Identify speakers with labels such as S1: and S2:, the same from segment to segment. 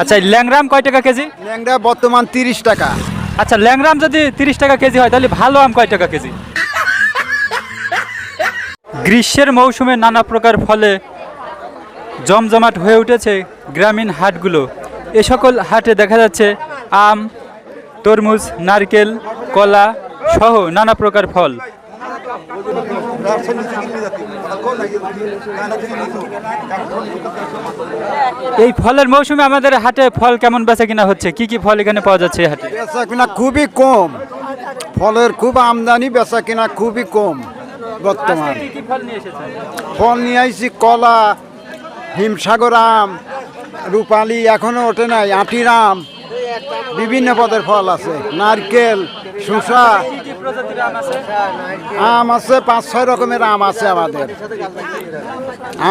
S1: আচ্ছা ল্যাংরাম কয় টাকা কেজি?
S2: ল্যাংড়া বর্তমান তিরিশ টাকা।
S1: আচ্ছা ল্যাংরাম যদি তিরিশ টাকা কেজি হয় তাহলে ভালো আম কয় টাকা কেজি? গ্রীষ্মের মৌসুমে নানা প্রকার ফলে জমজমাট হয়ে উঠেছে গ্রামীণ হাটগুলো। এ সকল হাটে দেখা যাচ্ছে আম তরমুজ নারকেল কলা সহ নানা প্রকার ফল। এই ফলের মৌসুমে আমাদের হাটে ফল কেমন বেচা কিনা হচ্ছে? কি কি ফল এখানে পাওয়া যাচ্ছে হাটে?
S2: বেচা কিনা খুবই কম। ফলের খুব আমদানি বেচা কিনা খুবই কম বর্তমান।
S1: ফল নিয়ে
S2: আইছি কলা হিমসাগর আম রূপালি এখনও ওঠে নাই আটির আম বিভিন্ন পদের ফল আছে। নারকেল
S1: প্রজাতির আম আছে?
S2: পাঁচ ছয় রকমের আম আছে আমাদের।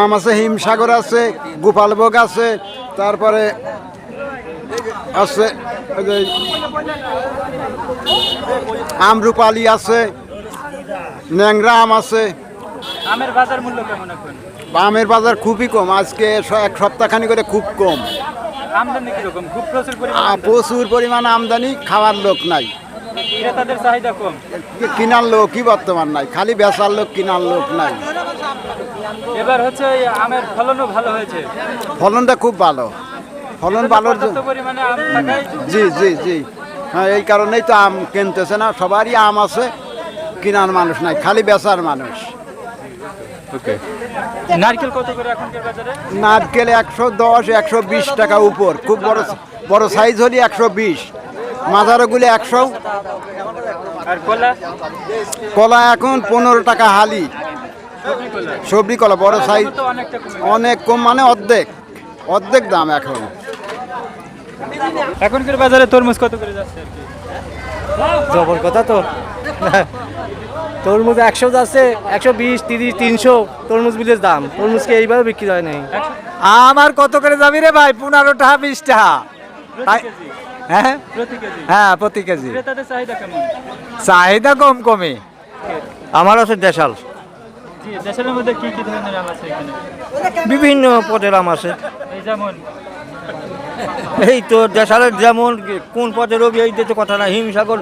S2: আম আছে হিমসাগর আছে গোপালভোগ আছে তারপরে আছে আমরুপালি আছে ন্যাংরা আম আছে।
S1: আমের বাজার মূল্য কেমন এখন?
S2: আমের বাজার খুবই কম আজকে এক সপ্তাহখানি করে খুব কম।
S1: আমদানি কীরকম? খুব প্রচুর
S2: আ,
S1: পরিমাণে
S2: প্রচুর পরিমাণ আমদানি খাওয়ার লোক নাই।
S1: ক্রেতাদের চাহিদা কম?
S2: কিনার লোকই বর্তমান নাই? খালি বেচার লোক কিনার লোক নাই।
S1: এবার হচ্ছে আমের ফলনও ভালো হয়েছে।
S2: ফলনটা খুব ভালো। ফলন ভালোর
S1: পর্যাপ্ত
S2: জন্য
S1: পরিমাণে আম থাকায়
S2: জি জি জি। হ্যাঁ এই কারণেই তো আম কিনতেছে না। সবারই আম আছে কিনার মানুষ নাই খালি বেচার মানুষ।
S1: নারকেল কত করে এখনকার বাজারে?
S2: নারকেল একশো দশ একশো বিশ টাকা উপর। খুব বড় বড় সাইজ হলে একশো বিশ। মাজারগুলি একশো।
S1: কলা?
S2: কলা এখন পনেরো টাকা হালি।
S1: সবজি কলা?
S2: বড় সাইজ অনেক কম মানে অর্ধেক। অর্ধেক দাম এখন।
S1: এখনকার বাজারে তরমুজ কত করে যাচ্ছে
S3: জবর কথা তো। তরমুজ একশো যাচ্ছে একশো বিশ তিরিশ তিনশো তরমুজ বিলের দাম। তরমুজকে এইভাবে বিক্রি হয় নাই? আমার কত করে যাবি রে ভাই? পনেরো টাকা বিশ হ্যাঁ? হ্যাঁ প্রতি কেজি।
S1: চাহিদা
S3: কম কমে আমার আছে দেশাল। বিভিন্ন পদের আম আছে।
S1: এই
S3: তো দেশালের যেমন কোন পদের রবি এই দিতে কথা না হিমসাগর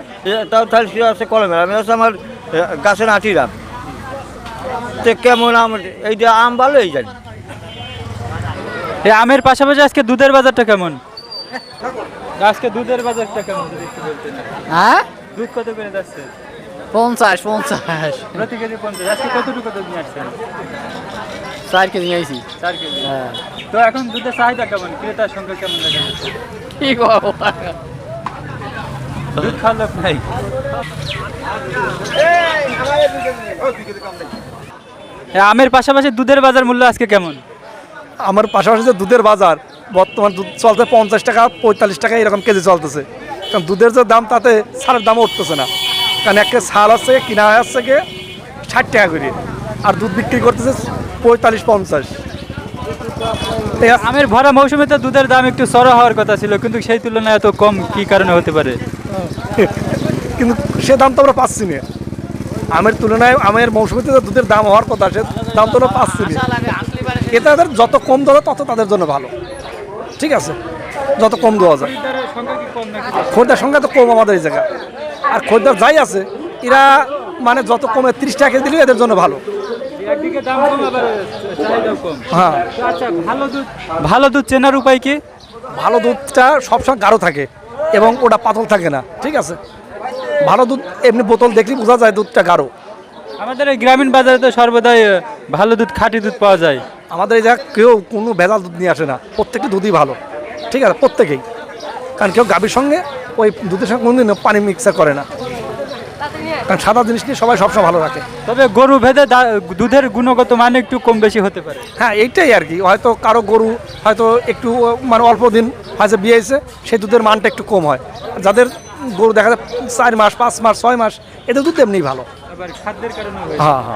S3: তাও তাহলে সে আছে কলমের আমি আছে আমার গাছের আটির আম। তো কেমন আম এই যে আম ভালো এই জানি।
S1: এই আমের পাশাপাশি আজকে দুধের বাজারটা কেমন? আজকে দুধের বাজারটা কেমন যদি একটু বলতেন।
S4: হ্যাঁ?
S1: দুধ কত করে যাচ্ছে?
S4: পঞ্চাশ পঞ্চাশ।
S1: প্রতি কেজি পঞ্চাশ। আজকে কতটুকু দুধ নিয়ে আসছেন?
S4: চার কেজি নিয়েছি।
S1: চার কেজি।
S4: হ্যাঁ।
S1: তো এখন দুধের চাহিদা কেমন? ক্রেতার সংখ্যা কেমন দেখা যাচ্ছে
S4: কি
S1: দুধ খাওয়ার লোক নাই। আমের পাশাপাশি দুধের বাজার মূল্য আজকে কেমন?
S5: আমার পাশাপাশি যে দুধের বাজার বর্তমান দুধ চলছে পঞ্চাশ টাকা পঁয়তাল্লিশ টাকা এরকম কেজি চলতেছে। কারণ দুধের যে দাম তাতে সারের দাম উঠতেছে না। কারণ একটা সার হচ্ছে কিনা হচ্ছে গিয়ে ষাট টাকা করে। আর দুধ বিক্রি করতেছে পঁয়তাল্লিশ পঞ্চাশ।
S1: আমের ভরা মৌসুমে তো দুধের দাম একটু সরো হওয়ার কথা ছিল কিন্তু সেই তুলনায় এত কম কি কারণে হতে পারে?
S5: কিন্তু সে দাম তো আমরা পাচ্ছি না। আমের তুলনায় আমের মৌসুমিতে দুধের দাম হওয়ার কথা সে দাম তো আমরা পাচ্ছি না। এটা তাদের যত কম দেওয়া তত তাদের জন্য ভালো। ঠিক আছে যত কম দেওয়া যায়। খরিদ্দার সংখ্যা তো কম আমাদের এই জায়গায় আর খরিদ্দার যাই আছে এরা মানে যত কমে তিরিশ টাকা দিলে এদের জন্য ভালো। হ্যাঁ।
S1: আচ্ছা ভালো দুধ ভালো দুধ চেনার উপায় কি?
S5: ভালো দুধটা সবসময় গাঢ় থাকে এবং ওটা পাতল থাকে না ঠিক আছে? ভালো দুধ এমনি বোতল দেখলেই বোঝা যায় দুধটা গাঢ়।
S1: আমাদের এই গ্রামীণ বাজারে তো সর্বদাই ভালো দুধ খাঁটি দুধ পাওয়া যায়।
S5: আমাদের এই জায়গায় কেউ কোনো ভেজাল দুধ নিয়ে আসে না। প্রত্যেকটি দুধই ভালো। ঠিক আছে? প্রত্যেকেই। কারণ কেউ গাভীর সঙ্গে ওই দুধের সঙ্গে কোনোদিন পানি মিক্সার করে না। কারণ সাদা জিনিস নিয়ে সবাই সবসময় ভালো রাখে।
S1: তবে গরু ভেদে দুধের গুণগত মান একটু কম বেশি হতে পারে।
S5: হ্যাঁ এইটাই আর কি। হয়তো কারও গরু হয়তো একটু মানে অল্প দিন হয়তো বিয়েছে সেই দুধের মানটা একটু কম হয়। যাদের গরু দেখা যায় চার মাস পাঁচ মাস ছয় মাস এদের দুধ এমনি ভালো। হ্যাঁ হ্যাঁ।